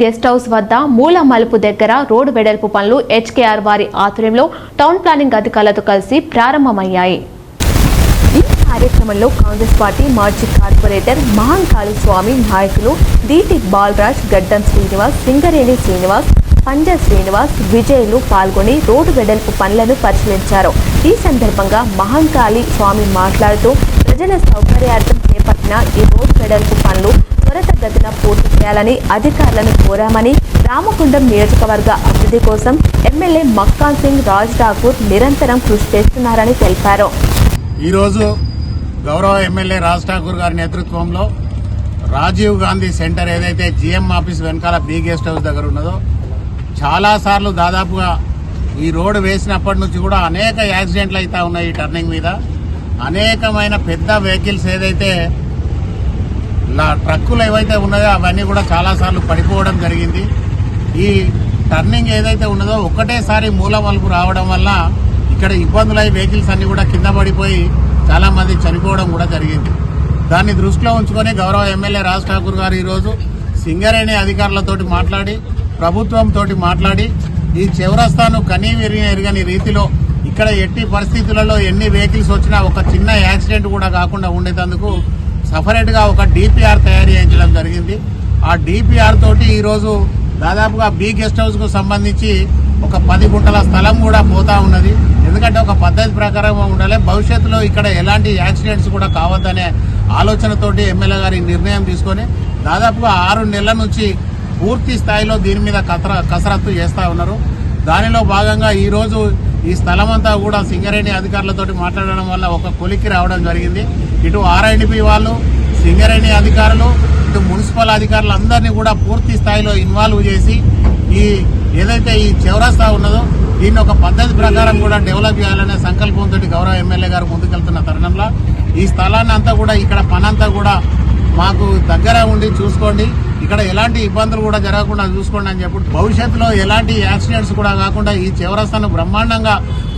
Guest house వద్ద మూల మలుపు దగ్గర రోడ్డు వెడల్పు పనులు హెచ్కేఆర్ వారి ఆధ్వర్యంలో టౌన్ ప్లానింగ్ అధికారులతో కలిసి ప్రారంభమయ్యాయి. ఈ కార్యక్రమంలో కాంగ్రెస్ పార్టీ మాజీ కార్పొరేటర్ మహంకాళి స్వామి నాయకులు దీటి బాలరాజ్ గడ్డం శ్రీనివాస్ సింగరేణి శ్రీనివాస్ పంజ శ్రీనివాస్ విజయ్లు పాల్గొని రోడ్డు వెడల్పు పనులను పరిశీలించారు. ఈ సందర్భంగా మహంకాళి స్వామి మాట్లాడుతూ ప్రజల సౌకర్యార్థం చేపట్టిన ఈ రోడ్డు వెడల్పు గతిన పూర్తి చేయాలని అధికారులను కోరామని రామకుండం నియోజకవర్గ అభివృద్ధి కోసం ఎమ్మెల్యే మక్కాన్ సింగ్ రాజ్ ఠాకూర్ నిరంతరం కృషి చేస్తున్నారని తెలిపారు. ఈరోజు గౌరవ ఎమ్మెల్యే రాజ్ ఠాకూర్ గారి నేతృత్వంలో రాజీవ్ గాంధీ సెంటర్ ఏదైతే జిఎం ఆఫీస్ వెనకాల బీ గెస్ట్ హౌస్ దగ్గర ఉన్నదో చాలాసార్లు దాదాపుగా ఈ రోడ్డు వేసినప్పటి నుంచి కూడా అనేక యాక్సిడెంట్లు అవుతా ఉన్నాయి ఈ టర్నింగ్ మీద. అనేకమైన పెద్ద వెహికల్స్ ఏదైతే ట్రక్కులు ఏవైతే ఉన్నాయో అవన్నీ కూడా చాలాసార్లు పడిపోవడం జరిగింది. ఈ టర్నింగ్ ఏదైతే ఉన్నదో ఒకటేసారి మూల మలుపు రావడం వల్ల ఇక్కడ ఇబ్బందులై వెహికల్స్ అన్నీ కూడా కింద పడిపోయి చాలామంది చనిపోవడం కూడా జరిగింది. దాన్ని దృష్టిలో ఉంచుకొని గౌరవ ఎమ్మెల్యే రాజ్ ఠాకూర్ గారు ఈరోజు సింగరేణి అధికారులతోటి మాట్లాడి ప్రభుత్వంతో మాట్లాడి ఈ చివరస్తాను కనీ విరిగిన ఎరగని రీతిలో ఇక్కడ ఎట్టి పరిస్థితులలో ఎన్ని వెహికల్స్ వచ్చినా ఒక చిన్న యాక్సిడెంట్ కూడా కాకుండా ఉండేందుకు సపరేట్గా ఒక డిపిఆర్ తయారు చేయించడం జరిగింది. ఆ డిపిఆర్ తోటి ఈరోజు దాదాపుగా బీ గెస్ట్ హౌస్కు సంబంధించి ఒక పది గుంటల స్థలం కూడా పోతా ఉన్నది. ఎందుకంటే ఒక పద్ధతి ప్రకారం ఉండాలి. భవిష్యత్తులో ఇక్కడ ఎలాంటి యాక్సిడెంట్స్ కూడా కావద్దనే ఆలోచనతోటి ఎమ్మెల్యే గారి నిర్ణయం తీసుకొని దాదాపుగా ఆరు నెలల నుంచి పూర్తి స్థాయిలో దీని మీద కసర కసరత్తు చేస్తూ ఉన్నారు. దానిలో భాగంగా ఈరోజు ఈ స్థలం అంతా కూడా సింగరేణి అధికారులతో మాట్లాడడం వల్ల ఒక కొలిక్కి రావడం జరిగింది. ఇటు ఆర్ఐడిపి వాళ్ళు సింగరేణి అధికారులు ఇటు మున్సిపల్ అధికారులు అందరినీ కూడా పూర్తి స్థాయిలో ఇన్వాల్వ్ చేసి ఈ ఏదైతే ఈ చౌరస్తా ఉన్నదో దీన్ని ఒక పద్ధతి ప్రకారం కూడా డెవలప్ చేయాలనే సంకల్పంతో గౌరవ ఎమ్మెల్యే గారు ముందుకెళ్తున్న తరుణంలో ఈ స్థలాన్ని అంతా కూడా ఇక్కడ పనంతా కూడా మాకు దగ్గర ఉండి చూసుకోండి. ఇక్కడ ఎలాంటి ఇబ్బందులు కూడా జరగకుండా చూసుకోండి అని చెప్పి భవిష్యత్తులో ఎలాంటి యాక్సిడెంట్స్ కూడా కాకుండా ఈ చివరస్థను బ్రహ్మాండంగా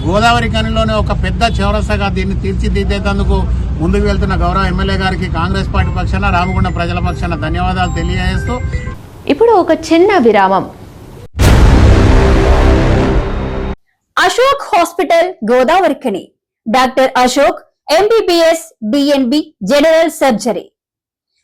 గోదావరి కనిలోనే ఒక పెద్ద చివరసగా దీన్ని తీర్చిదిద్దేందుకు ముందుకు వెళ్తున్న గౌరవ ఎమ్మెల్యే గారికి కాంగ్రెస్ పార్టీ పక్షాన రామగుండ ప్రజల పక్షాన ధన్యవాదాలు తెలియజేస్తూ ఇప్పుడు ఒక చిన్న విరామం. Ashok hospital Godavarikhani doctor Ashok MBBS DNB general surgery